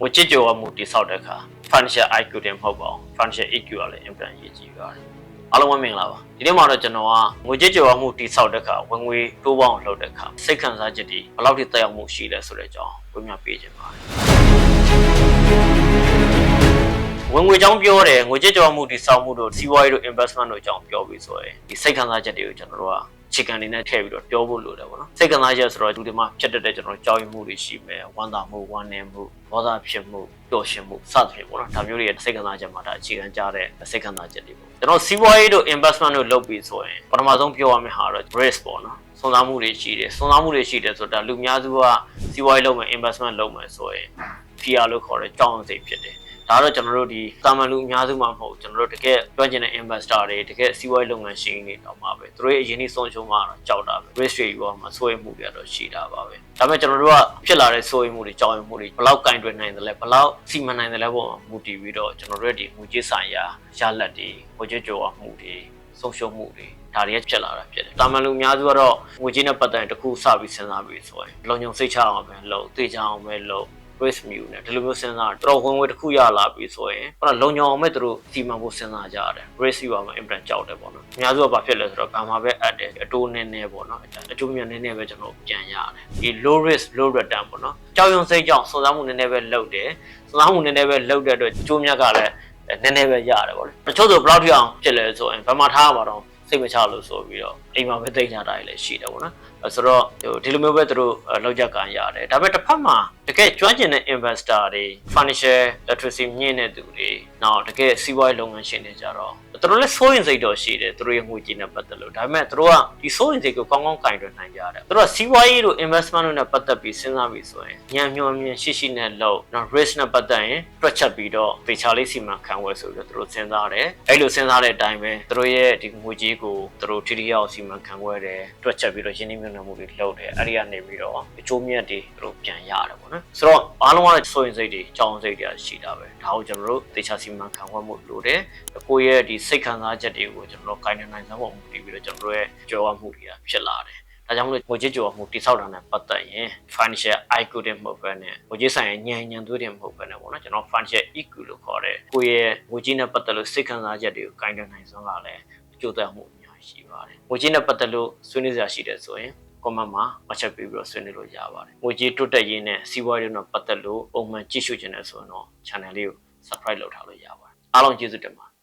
ငွေချစ်ကြွယ်ဝမှုတိဆောက်တဲ့အခါ financial IQ တင်မဟုတ်ပါဘူး financial EQ ကလည်း implant ရေးကြည့်ပါတယ်အားလုံးပဲမင်္ဂလာပါဒီနေ့မှာတော့ကျွန်တော်ကငွေချစ်ကြွယ်ဝမှုတိဆောက်တဲ့အခါဝင်ငွေတိုးပေါအောင်လုပ်တဲ့အခါစိတ်ခံစားချက်တွေဘယ်လောက်ထိတက်ရောက်မှုရှိလဲဆိုတဲ့အကြောင်းပြပြပေးခြင်းပါတယ်ဝင်ငွေကြောင်းပြောတယ်ငွေကြေးကြောင်းမှုတိစောက်မှုတို့စီးပွားရေးတို့ investment တို့အကြောင်းပြောပြီးဆိုရင်ဒီစိတ်ခံစားချက်တွေကိုကျွန်တော်တို့က ချစ်ကန်နေနဲ့ထည့်ပြီးတော့ပြောဖို့လိုတယ်ပေါ့နော်စိတ်ခံစားချက်ဆိုတော့ဒီဒီမှာဖြစ်တတ်တဲ့ကျွန်တော်ကြောက်ရွံ့မှုတွေရှိမယ်ဝမ်းသာမှုဝမ်းနည်းမှုဒေါသဖြစ်မှုပျော်ရွှင်မှုစသဖြင့်ပေါ့နော်ဒါမျိုးတွေစိတ်ခံစားချက်မှာဒါအခြေခံကြတဲ့စိတ်ခံစားချက်တွေပေါ့ကျွန်တော်စီးပွားရေးတို့ investment တို့လုပ်ပြီးဆိုရင်ပထမဆုံးပြောရမယ့်ဟာတော့ risk ပေါ့နော်စွန်စားမှုတွေရှိတယ်စွန်စားမှုတွေရှိတယ်ဆိုတာလူများစုကစီးပွားရေးလုပ်မယ် investment လုပ်မယ်ဆိုရင် fear လို့ခေါ်တဲ့ကြောင်းစိတ်ဖြစ်တယ် ဒါတော့ကျွန်တော်တို့ဒီတာမန်လူအများစုမှမဟုတ်ကျွန်တော်တို့တကယ်တွန်းကျင်တဲ့ investor တွေတကယ်စီးပွားရေးလုပ်ငန်းရှင်တွေတောင်မှပဲသူတို့ရဲ့အရင်နေ့ဆုံးရှုံးမှတော့ကြောက်တာပဲ risk တွေရောမှာစိုးရိမ်မှုတွေတော့ရှိတာပါပဲဒါပေမဲ့ကျွန်တော်တို့ကဖြစ်လာတဲ့စိုးရိမ်မှုတွေကြောက်ရွံ့မှုတွေဘယ်လောက်ကင်တွယ်နိုင်တယ်လဲဘယ်လောက်စီမံနိုင်တယ်လဲပေါ့မူတည်ပြီးတော့ကျွန်တော်တို့ရဲ့ဒီငွေကြေးဆိုင်ရာရလဒ်တွေငွေကြေးကြော်ဝမှုတွေဆုံးရှုံးမှုတွေဒါတွေဖြစ်လာတာဖြစ်တယ်။တာမန်လူအများစုကတော့ငွေကြေးနဲ့ပတ်သက်ရင်တစ်ခုစပြီးစဉ်းစားပြီးဆိုရင်လုံခြုံစိတ်ချအောင်ပဲလုပ်သိချအောင်ပဲလုပ် risk view နဲ့ဒီလိုမျိုးစဉ်းစားတော့ဝင်ဝယ်တစ်ခုရလာပြီဆိုရင်ဟောလုံညောင်အောင်မဲ့သူတို့စီမံဖို့စဉ်းစားကြရတယ် risk view မှာ implant ကြောက်တယ်ပေါ့နော်အများစုကဘာဖြစ်လဲဆိုတော့ဘာမှပဲအပ်တယ်အတိုးနည်းနည်းပေါ့နော်အကျိုးမြတ်နည်းနည်းပဲကျွန်တော်ပြန်ရတယ်ဒီ low risk low return ပေါ့နော်ကြောက်ရွံ့စိတ်ကြောင့်စုံစမ်းမှုနည်းနည်းပဲလုပ်တယ်စုံစမ်းမှုနည်းနည်းပဲလုပ်တဲ့အတွက်အကျိုးမြတ်ကလည်းနည်းနည်းပဲရတယ်ပေါ့လေတချို့ဆိုဘယ်လောက်ထိအောင်ဖြစ်လဲဆိုရင်ဘာမှထားမှာတော့ စိတ်မချလို့ဆိုပြီးတော့အိမ်မှာပဲသိကြတာလည်းရှိတယ်ပေါ့နော်ဆိုတော့ဒီလိုမျိုးပဲသူတို့လောက်ကြကန်ရတယ်ဒါပေမဲ့တစ်ဖက်မှာတကယ်ကျွမ်းကျင်တဲ့ investor တွေ financial literacy မြင့်တဲ့သူတွေ နောက်တကယ်စီးပွားရေးလုပ်ငန်းရှင်တွေကြတော့သူတို့လည်းစိုးရင်စိတ်တော့ရှိတယ်သူတို့ရဲ့ငွေကြေးနဲ့ပတ်သက်လို့ဒါပေမဲ့သူတို့ကဒီစိုးရင်စိတ်ကိုကောင်းကောင်းကင်တွယ်နိုင်ကြတယ်သူတို့ကစီးပွားရေးတို့ investment တို့နဲ့ပတ်သက်ပြီးစဉ်းစားပြီးဆိုရင်ညံ့ညွန်မြင်ရှိရှိနဲ့လုပ်နောက် risk နဲ့ပတ်သက်ရင်တွက်ချက်ပြီးတော့သေချာလေးစီမံခန့်ခွဲဆိုပြီးတော့သူတို့စဉ်းစားတယ်အဲ့လိုစဉ်းစားတဲ့အတိုင်းပဲသူတို့ရဲ့ဒီငွေကြေးကိုသူတို့ထိထိရောက်စီမံခန့်ခွဲတယ်တွက်ချက်ပြီးတော့ရင်းနှီးမြှုပ်နှံမှုတွေလုပ်တယ်အဲ့ဒီကနေပြီးတော့အကျိုးမြတ်တွေသူတို့ပြန်ရတယ်ပေါ့နော်ဆိုတော့အားလုံးကစိုးရင်စိတ်တွေကြောင်းစိတ်တွေရှိတာပဲဒါကိုကျွန်တော်တို့သေချာစီမံခန့်ခွဲမှုလိုတယ်ကိုယ့်ရဲ့ဒီစိတ်ခံစားချက်တွေကိုကျွန်တော်တို့ကိုင်းနေနိုင်စမ်းဖို့မူတည်ပြီးတော့ကျွန်တော်တို့ရဲ့ကြော်ဝမှုတွေကဖြစ်လာတယ်ဒါကြောင့်မလို့ငွေကြေးကြော်မှုတိဆောက်တာနဲ့ပတ်သက်ရင် financial IQ တွေမဟုတ်ဘဲနဲ့ငွေကြေးဆိုင်ရာဉာဏ်ဉာဏ်သွေးတွေမဟုတ်ဘဲနဲ့ပေါ့နော်ကျွန်တော် financial EQ လို့ခေါ်တဲ့ကိုယ့်ရဲ့ငွေကြေးနဲ့ပတ်သက်လို့စိတ်ခံစားချက်တွေကိုကိုင်းနေနိုင်စွမ်းကလည်းအကျိုးသက်ရောက်မှုအများကြီးရှိပါတယ်ငွေကြေးနဲ့ပတ်သက်လို့ဆွေးနွေးစရာရှိတယ်ဆိုရင် comment မှာမှတ်ချက်ပေးပြီးတော့ဆွေးနွေးလို့ရပါတယ်။ငွေကြေးတွတ်တက်ရင်းနဲ့စီးပွားရေးနဲ့ပတ်သက်လို့ပုံမှန်ကြည့်ရှုခြင်းနဲ့ဆိုရင်တော့ channel လေးကို subscribe လုပ်ထားလို့ရပါတယ်။အားလုံးကျေးဇူးတင်ပါတယ်